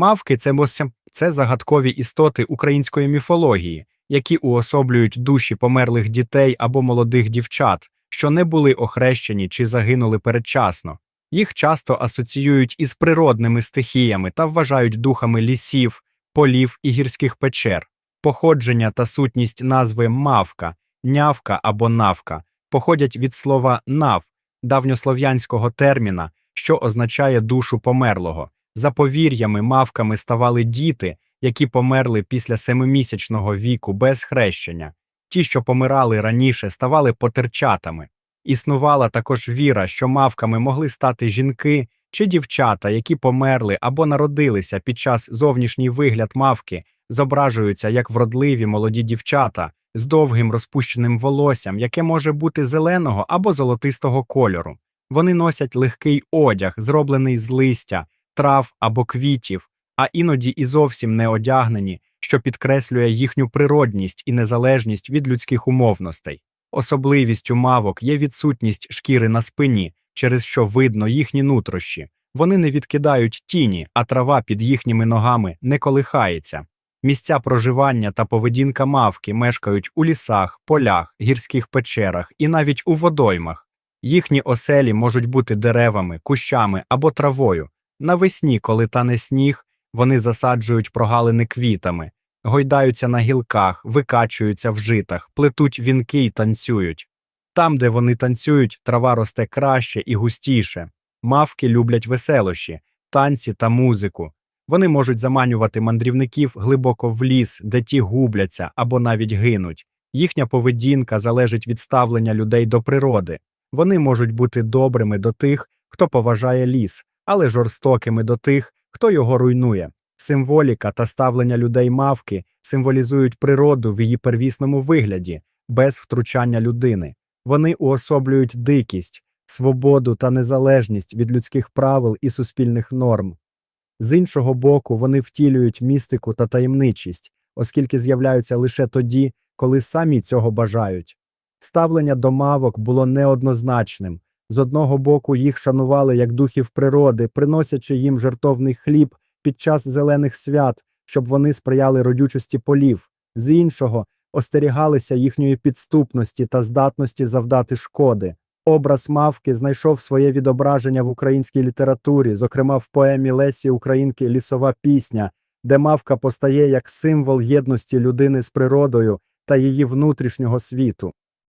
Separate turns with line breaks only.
Мавки це, це загадкові істоти української міфології, які уособлюють душі померлих дітей або молодих дівчат, що не були охрещені чи загинули передчасно. Їх часто асоціюють із природними стихіями та вважають духами лісів, полів і гірських печер. Походження та сутність назви мавка, нявка або навка походять від слова нав, давньослов'янського терміна, що означає душу померлого. За повір'ями мавками ставали діти, які померли після семимісячного віку без хрещення. Ті, що помирали раніше, ставали потерчатами. Існувала також віра, що мавками могли стати жінки чи дівчата, які померли або народилися під час зовнішній вигляд мавки, зображуються як вродливі молоді дівчата з довгим розпущеним волоссям, яке може бути зеленого або золотистого кольору. Вони носять легкий одяг, зроблений з листя, трав або квітів, а іноді і зовсім не одягнені, що підкреслює їхню природність і незалежність від людських умовностей. Особливістю мавок є відсутність шкіри на спині, через що видно їхні нутрощі. Вони не відкидають тіні, а трава під їхніми ногами не колихається. Місця проживання та поведінка мавки мешкають у лісах, полях, гірських печерах і навіть у водоймах. Їхні оселі можуть бути деревами, кущами або травою. Навесні, коли тане сніг, вони засаджують прогалини квітами, гойдаються на гілках, викачуються в житах, плетуть вінки й танцюють. Там, де вони танцюють, трава росте краще і густіше. Мавки люблять веселощі, танці та музику. Вони можуть заманювати мандрівників глибоко в ліс, де ті губляться або навіть гинуть. Їхня поведінка залежить від ставлення людей до природи. Вони можуть бути добрими до тих, хто поважає ліс, але жорстокими до тих, хто його руйнує. Символіка та ставлення людей мавки символізують природу в її первісному вигляді, без втручання людини. Вони уособлюють дикість, свободу та незалежність від людських правил і суспільних норм. З іншого боку, вони втілюють містику та таємничість, оскільки з'являються лише тоді, коли самі цього бажають. Ставлення до мавок було неоднозначним. З одного боку, їх шанували як духів природи, приносячи їм жертовний хліб під час зелених свят, щоб вони сприяли родючості полів, з іншого остерігалися їхньої підступності та здатності завдати шкоди. Образ мавки знайшов своє відображення в українській літературі, зокрема в поемі Лесі Українки Лісова пісня, де мавка постає як символ єдності людини з природою та її внутрішнього світу.